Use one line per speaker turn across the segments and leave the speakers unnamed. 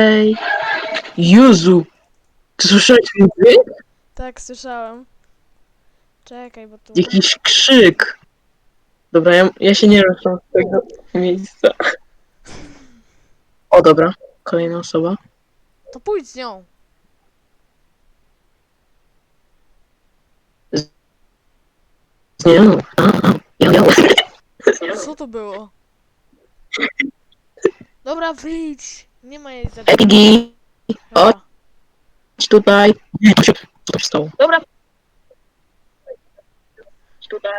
Ej. Jezu. Ty słyszałeś ten dźwięk?
Tak, słyszałem. Czekaj, bo tu...
Jakiś krzyk. Dobra, ja, ja się nie ruszam z tego miejsca. O, dobra. Kolejna osoba.
To pójdź z nią.
Nie, no. Ja.
Co to było? Dobra, wyjdź. Nie ma jej za Dobra.
chodź tutaj. Nie, to się... Co to się stało? Dobra.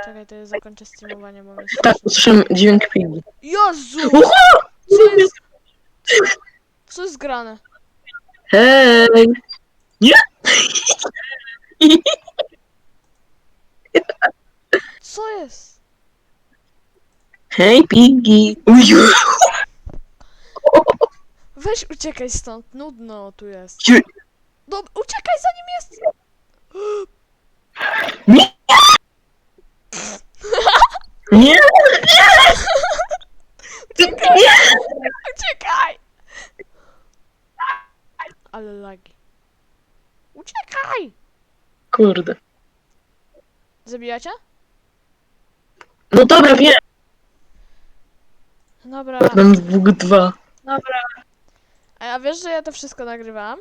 Czekaj, to jest zakończę streamowanie, bo mi się...
Tak, usłyszałem dźwięk pigi.
Jezu!
Uhu!
Co jest? Co jest grane?
Hej! Nie!
Co jest?
Hej, pigi! Uju!
Weź uciekaj stąd, nudno tu jest. Dob uciekaj zanim jest!
Nie! Nie! Nie!
Uciekaj! Ale lagi. Uciekaj!
Kurde.
Zabijacie?
No dobra, wiem.
Dobra.
Mam dwóch dwa.
A ja wiesz, że ja to wszystko nagrywałam?